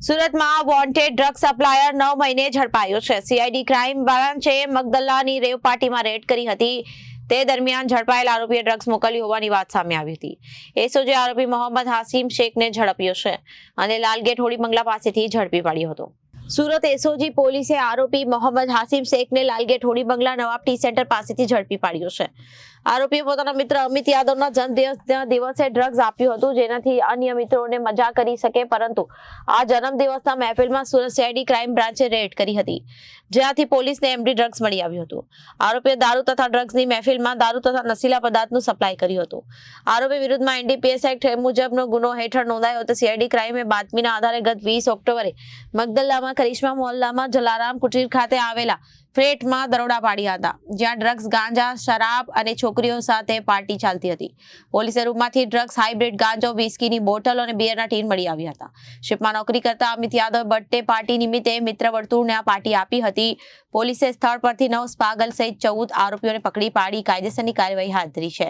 સુરતમાં wanted drug supplier નવ મહિને ઝડપાયો છે. સીઆઈડી ક્રાઇમ બ્રાન્ચે મગદલ્લાની રેવ પાર્ટીમાં રેડ કરી હતી. તે દરમિયાન ઝડપાયેલ આરોપીએ ડ્રગ્સ મોકલી હોવાની વાત સામે આવી હતી. એસઓજે આરોપી મોહમ્મદ હાસીમ શેખને ઝડપ્યો છે અને લાલગેટ હોળી બંગલા પાસેથી ઝડપી પાડ્યો હતો. સુરત એસઓજી પોલીસે આરોપી મોહમ્મદ હાસિમ શેખને લાલગેટ હોડી બંગલા નવાબ ટી સેન્ટર પાસેથી ઝડપી પાડ્યો છે. આરોપીએ પોતાના મિત્ર અમિત યાદવના જન્મદિવસના દિવસે ડ્રગ્સ આપ્યું હતું, જેનાથી અન્ય મિત્રોને મજા કરી શકે, પરંતુ આ જન્મદિવસના મહેફિલમાં સુરત સીઆઈડી ક્રાઇમ બ્રાન્ચે રેડ કરી હતી જ્યાંથી પોલીસને એમડી ડ્રગ્સ મળી આવ્યું હતું. આરોપીએ દારૂ તથા ડ્રગ્સની મહેફિલમાં દારૂ તથા નશીલા પદાર્થનું સપ્લાય કર્યું હતું. આરોપી વિરુદ્ધમાં એનડીપીએસ એક્ટ મુજબનો ગુનો હેઠળ નોંધાયો હતો. સીઆઈડી ક્રાઇમે બાતમીના આધારે ગત વીસ ઓક્ટોબરે મગદલ્લામાં કરિશ્મા મોહલ્લામાં જલારામ કુટીર ખાતે આવેલા ફ્લેટમાં દરોડા પાડ્યા હતા, જ્યાં ડ્રગ્સ, ગાંજા, શરાબ અને છોકરીઓ સાથે પાર્ટી ચાલતી હતી. પોલીસે રૂમમાંથી ડ્રગ્સ, હાઇબ્રિડ ગાંજો, વિસ્કીની બોટલ અને બિયરના ટીન મળી આવ્યા હતા. શિપમાં નોકરી કરતા અમિત યાદવ બર્થડે પાર્ટી નિમિત્તે મિત્ર વર્તુળને આ પાર્ટી આપી હતી. પોલીસે સ્થળ પરથી નવ સ્પાગલ સહિત ચૌદ આરોપીઓને પકડી પાડી, કાયદેસરની કાર્યવાહી હાથ ધરી છે.